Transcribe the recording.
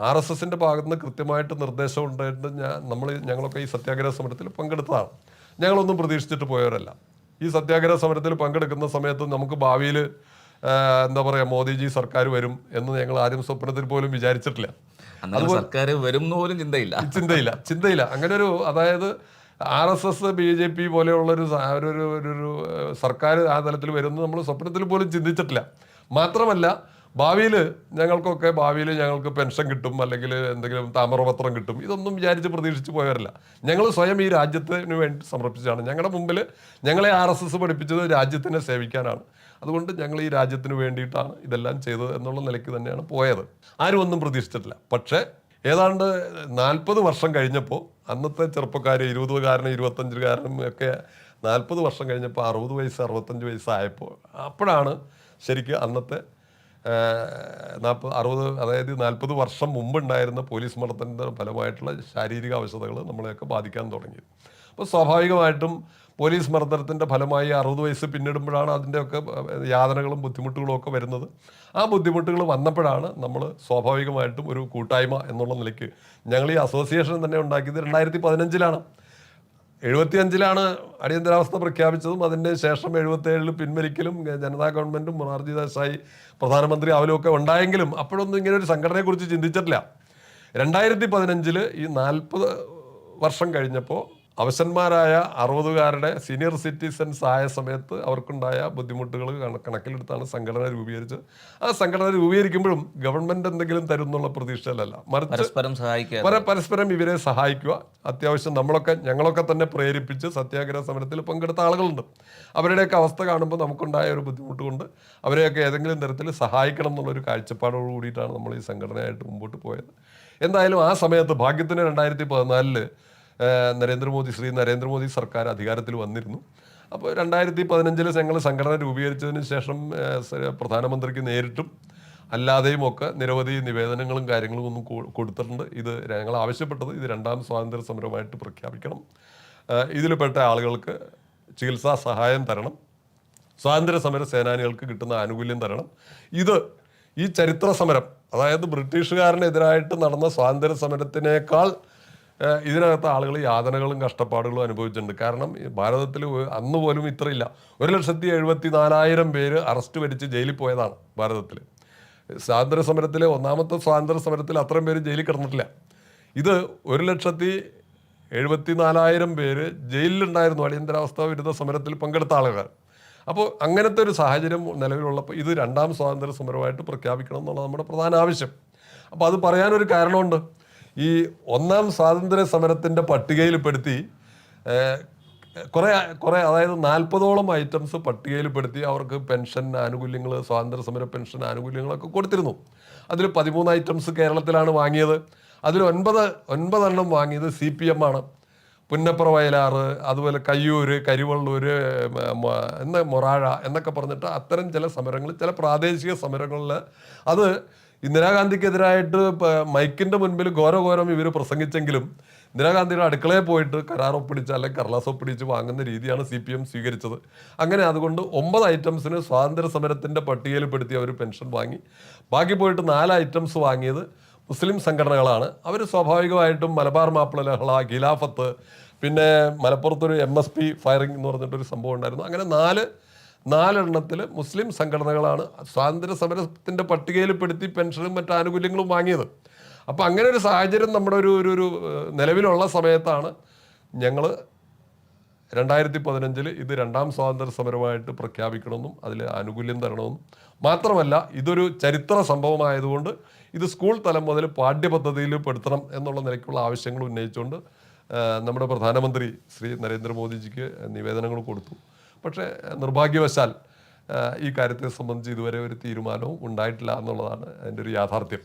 R S എസിന്റെ ഭാഗത്ത് നിന്ന് കൃത്യമായിട്ട് നിർദ്ദേശം ഉണ്ടായിട്ട് ഞാൻ നമ്മൾ ഞങ്ങളൊക്കെ ഈ സത്യാഗ്രഹ സമരത്തിൽ പങ്കെടുത്തതാണ്. ഞങ്ങളൊന്നും പ്രതീക്ഷിച്ചിട്ട് പോയവരല്ല. ഈ സത്യാഗ്രഹ സമരത്തിൽ പങ്കെടുക്കുന്ന സമയത്ത് നമുക്ക് ഭാവിയിൽ എന്താ പറയുക മോദിജി സർക്കാർ വരും എന്ന് ഞങ്ങൾ ആദ്യം സ്വപ്നത്തിൽ പോലും വിചാരിച്ചിട്ടില്ല. സർക്കാർ വരും പോലും ചിന്തയില്ല. ചിന്തയില്ല. ചിന്തയില്ല. അങ്ങനെ ഒരു അതായത് R S S B J P പോലെയുള്ളൊരു ഒരു ഒരു- ഒരു സർക്കാർ ആ തലത്തിൽ വരുന്നത് നമ്മൾ സ്വപ്നത്തിൽ പോലും ചിന്തിച്ചിട്ടില്ല. മാത്രമല്ല ഭാവിയിൽ ഞങ്ങൾക്കൊക്കെ ഭാവിയിൽ ഞങ്ങൾക്ക് പെൻഷൻ കിട്ടും അല്ലെങ്കിൽ എന്തെങ്കിലും താമരപത്രം കിട്ടും. ഇതൊന്നും വിചാരിച്ച് പ്രതീക്ഷിച്ച് പോയവരല്ല. ഞങ്ങൾ സ്വയം ഈ രാജ്യത്തിന് വേണ്ടി സമർപ്പിച്ചതാണ് ഞങ്ങളുടെ മുമ്പിൽ ഞങ്ങളെ ആർ എസ് എസ് പഠിപ്പിച്ചത് രാജ്യത്തിനെ സേവിക്കാനാണ്. അതുകൊണ്ട് ഞങ്ങൾ ഈ രാജ്യത്തിന് വേണ്ടിയിട്ടാണ് ഇതെല്ലാം ചെയ്തത് എന്നുള്ള നിലയ്ക്ക് തന്നെയാണ് പോയത്. ആരും ഒന്നും പ്രതീക്ഷിച്ചിട്ടില്ല. പക്ഷേ ഏതാണ്ട് നാൽപ്പത് വർഷം കഴിഞ്ഞപ്പോൾ അന്നത്തെ ചെറുപ്പക്കാർ ഇരുപതുകാരനും ഇരുപത്തഞ്ചുകാരനും ഒക്കെ നാൽപ്പത് വർഷം കഴിഞ്ഞപ്പോൾ അറുപത് വയസ്സ് അറുപത്തഞ്ച് വയസ്സായപ്പോൾ അപ്പോഴാണ് ശരിക്കും അന്നത്തെ നാൽപ്പത് അറുപത് അതായത് നാൽപ്പത് വർഷം മുമ്പുണ്ടായിരുന്ന പോലീസ് മർദ്ദനത്തിന്റെ ഫലമായിട്ടുള്ള ശാരീരിക അവശതകൾ നമ്മളെയൊക്കെ ബാധിക്കാൻ തുടങ്ങി. അപ്പോൾ സ്വാഭാവികമായിട്ടും പോലീസ് മർദ്ദനത്തിന്റെ ഫലമായി അറുപത് വയസ്സ് പിന്നിടുമ്പോഴാണ് അതിന്റെയൊക്കെ യാതനകളും ബുദ്ധിമുട്ടുകളും ഒക്കെ വരുന്നത്. ആ ബുദ്ധിമുട്ടുകൾ വന്നപ്പോഴാണ് നമ്മൾ സ്വാഭാവികമായിട്ടും ഒരു കൂട്ടായ്മ എന്നുള്ള നിലയ്ക്ക് ഞങ്ങൾ ഈ അസോസിയേഷൻ തന്നെ ഉണ്ടാക്കിയത് രണ്ടായിരത്തി പതിനഞ്ചിലാണ്. എഴുപത്തിയഞ്ചിലാണ് അടിയന്തരാവസ്ഥ പ്രഖ്യാപിച്ചതും അതിന്റെ ശേഷം എഴുപത്തേഴിൽ പിൻവലിക്കലും ജനതാ ഗവൺമെന്റും മൊറാർജി ദേശായി പ്രധാനമന്ത്രി അവലും ഒക്കെ ഉണ്ടായെങ്കിലും അപ്പോഴൊന്നും ഇങ്ങനെ ഒരു സംഘടനയെക്കുറിച്ച് ചിന്തിച്ചിട്ടില്ല. രണ്ടായിരത്തി പതിനഞ്ചിൽ ഈ നാൽപ്പത് വർഷം കഴിഞ്ഞപ്പോൾ അവശന്മാരായ അറുപതുകാരുടെ സീനിയർ സിറ്റിസൻസ് ആയ സമയത്ത് അവർക്കുണ്ടായ ബുദ്ധിമുട്ടുകൾ കണക്കിലെടുത്താണ് സംഘടന രൂപീകരിച്ചത്. ആ സംഘടന രൂപീകരിക്കുമ്പോഴും ഗവൺമെന്റ് എന്തെങ്കിലും തരുന്നുള്ള പ്രതീക്ഷയിലല്ല. മറിച്ച് പരസ്പരം സഹായിക്കുക. പരസ്പരം ഇവരെ സഹായിക്കുക. അത്യാവശ്യം നമ്മളൊക്കെ ഞങ്ങളൊക്കെ തന്നെ പ്രേരിപ്പിച്ച് സത്യാഗ്രഹ സമരത്തിൽ പങ്കെടുത്ത ആളുകളുണ്ട്. അവരുടെയൊക്കെ അവസ്ഥ കാണുമ്പോൾ നമുക്കുണ്ടായ ഒരു ബുദ്ധിമുട്ട് കൊണ്ട് അവരെയൊക്കെ ഏതെങ്കിലും തരത്തിൽ സഹായിക്കണം എന്നുള്ളൊരു കാഴ്ചപ്പാടോട് കൂടിയിട്ടാണ് നമ്മൾ ഈ സംഘടനയായിട്ട് മുമ്പോട്ട് പോയത്. എന്തായാലും ആ സമയത്ത് ഭാഗ്യത്തിന് രണ്ടായിരത്തി പതിനാലിൽ നരേന്ദ്രമോദി ശ്രീ നരേന്ദ്രമോദി സർക്കാർ അധികാരത്തിൽ വന്നിരുന്നു. അപ്പോൾ രണ്ടായിരത്തി പതിനഞ്ചിൽ ഞങ്ങൾ സംഘടന രൂപീകരിച്ചതിന് ശേഷം പ്രധാനമന്ത്രിക്ക് നേരിട്ടും അല്ലാതെയും ഒക്കെ നിരവധി നിവേദനങ്ങളും കാര്യങ്ങളും ഒന്നും കൊടുത്തിട്ടുണ്ട്. ഇത് ഞങ്ങൾ ആവശ്യപ്പെട്ടത് ഇത് രണ്ടാം സ്വാതന്ത്ര്യ സമരമായിട്ട് പ്രഖ്യാപിക്കണം. ഇതിൽപ്പെട്ട ആളുകൾക്ക് ചികിത്സാ സഹായം തരണം. സ്വാതന്ത്ര്യ സമര സേനാനികൾക്ക് കിട്ടുന്ന ആനുകൂല്യം തരണം. ഇത് ഈ ചരിത്ര സമരം അതായത് ബ്രിട്ടീഷുകാരനെതിരായിട്ട് നടന്ന സ്വാതന്ത്ര്യ സമരത്തിനേക്കാൾ ഇതിനകത്ത് ആളുകൾ യാതനകളും കഷ്ടപ്പാടുകളും അനുഭവിച്ചിട്ടുണ്ട്. കാരണം ഭാരതത്തിൽ അന്ന് പോലും ഇത്രയില്ല. ഒരു ലക്ഷത്തി എഴുപത്തി നാലായിരം പേര് അറസ്റ്റ് വരിച്ച് ജയിലിൽ പോയതാണ് ഭാരതത്തിൽ. സ്വാതന്ത്ര്യ സമരത്തിലെ ഒന്നാമത്തെ സ്വാതന്ത്ര്യ സമരത്തിൽ അത്രയും പേര് ജയിലിൽ കിടന്നിട്ടില്ല. ഇത് ഒരു ലക്ഷത്തി എഴുപത്തി നാലായിരം പേര് ജയിലിലുണ്ടായിരുന്നു. അടിയന്തരാവസ്ഥ വിരുദ്ധ സമരത്തിൽ പങ്കെടുത്ത ആളുകൾ. അപ്പോൾ അങ്ങനത്തെ ഒരു സാഹചര്യം നിലവിലുള്ളപ്പോൾ ഇത് രണ്ടാം സ്വാതന്ത്ര്യ സമരമായിട്ട് പ്രഖ്യാപിക്കണം എന്നുള്ള നമ്മുടെ പ്രധാന ആവശ്യം. അപ്പോൾ അത് പറയാനൊരു കാരണമുണ്ട്. ഈ ഒന്നാം സ്വാതന്ത്ര്യ സമരത്തിന്റെ പട്ടികയിൽപ്പെടുത്തി കുറേ കുറേ അതായത് നാൽപ്പതോളം ഐറ്റംസ് പട്ടികയിൽപ്പെടുത്തി അവർക്ക് പെൻഷൻ ആനുകൂല്യങ്ങൾ സ്വാതന്ത്ര്യ സമര പെൻഷൻ ആനുകൂല്യങ്ങളൊക്കെ കൊടുത്തിരുന്നു. അതിൽ പതിമൂന്ന് ഐറ്റംസ് കേരളത്തിലാണ് വാങ്ങിയത്. അതിൽ ഒൻപത് ഒൻപതെണ്ണം വാങ്ങിയത് സി പി എം ആണ്. പുന്നപ്ര വയലാറ് അതുപോലെ കയ്യൂർ മ- എന്ന മൊറാഴ എന്നൊക്കെ പറഞ്ഞിട്ട് അത്തരം ചില സമരങ്ങൾ ചില പ്രാദേശിക സമരങ്ങളിൽ അത് ഇന്ദിരാഗാന്ധിക്കെതിരായിട്ട് മൈക്കിന്റെ മുൻപിൽ ഘോരഘോരം ഇവർ പ്രസംഗിച്ചെങ്കിലും ഇന്ദിരാഗാന്ധിയുടെ അടുക്കളയിൽ പോയിട്ട് കരാർ ഒപ്പിടിച്ച് അല്ലെങ്കിൽ കർലാസ് ഒപ്പിടിച്ച് വാങ്ങുന്ന രീതിയാണ് സി പി എം സ്വീകരിച്ചത്. അങ്ങനെ അതുകൊണ്ട് ഒമ്പത് ഐറ്റംസിന് സ്വാതന്ത്ര്യ സമരത്തിന്റെ പട്ടികയിൽപ്പെടുത്തി അവർ പെൻഷൻ വാങ്ങി. ബാക്കി പോയിട്ട് നാല് ഐറ്റംസ് വാങ്ങിയത് മുസ്ലിം സംഘടനകളാണ്. അവർ സ്വാഭാവികമായിട്ടും മലബാർ മാപ്പിള ലഹള ഖിലാഫത്ത് പിന്നെ മലപ്പുറത്തൊരു എം എസ് പി ഫയറിംഗ് എന്ന് പറഞ്ഞിട്ടൊരു സംഭവം ഉണ്ടായിരുന്നു. അങ്ങനെ നാല് നാലെണ്ണത്തിൽ മുസ്ലിം സംഘടനകളാണ് സ്വാതന്ത്ര്യ സമരത്തിന്റെ പട്ടികയിൽപ്പെടുത്തി പെൻഷനും മറ്റു ആനുകൂല്യങ്ങളും വാങ്ങിയത്. അപ്പോൾ അങ്ങനെ ഒരു സാഹചര്യം നമ്മുടെ ഒരു ഒരു ഒരു നിലവിലുള്ള സമയത്താണ് ഞങ്ങൾ രണ്ടായിരത്തി പതിനഞ്ചിൽ ഇത് രണ്ടാം സ്വാതന്ത്ര്യ സമരമായിട്ട് പ്രഖ്യാപിക്കണമെന്നും അതിൽ ആനുകൂല്യം തരണമെന്നും. മാത്രമല്ല ഇതൊരു ചരിത്ര സംഭവമായതുകൊണ്ട് ഇത് സ്കൂൾ തലം മുതൽ പാഠ്യപദ്ധതിയിൽ പെടുത്തണം എന്നുള്ള നിലയ്ക്കുള്ള ആവശ്യങ്ങൾ ഉന്നയിച്ചുകൊണ്ട് നമ്മുടെ പ്രധാനമന്ത്രി ശ്രീ നരേന്ദ്രമോദിജിക്ക് നിവേദനങ്ങൾ കൊടുത്തു. പക്ഷേ നിർഭാഗ്യവശാൽ ഈ കാര്യത്തെ സംബന്ധിച്ച് ഇതുവരെ ഒരു തീരുമാനവും ഉണ്ടായിട്ടില്ല എന്നുള്ളതാണ് അതിന്റെ ഒരു യാഥാർത്ഥ്യം.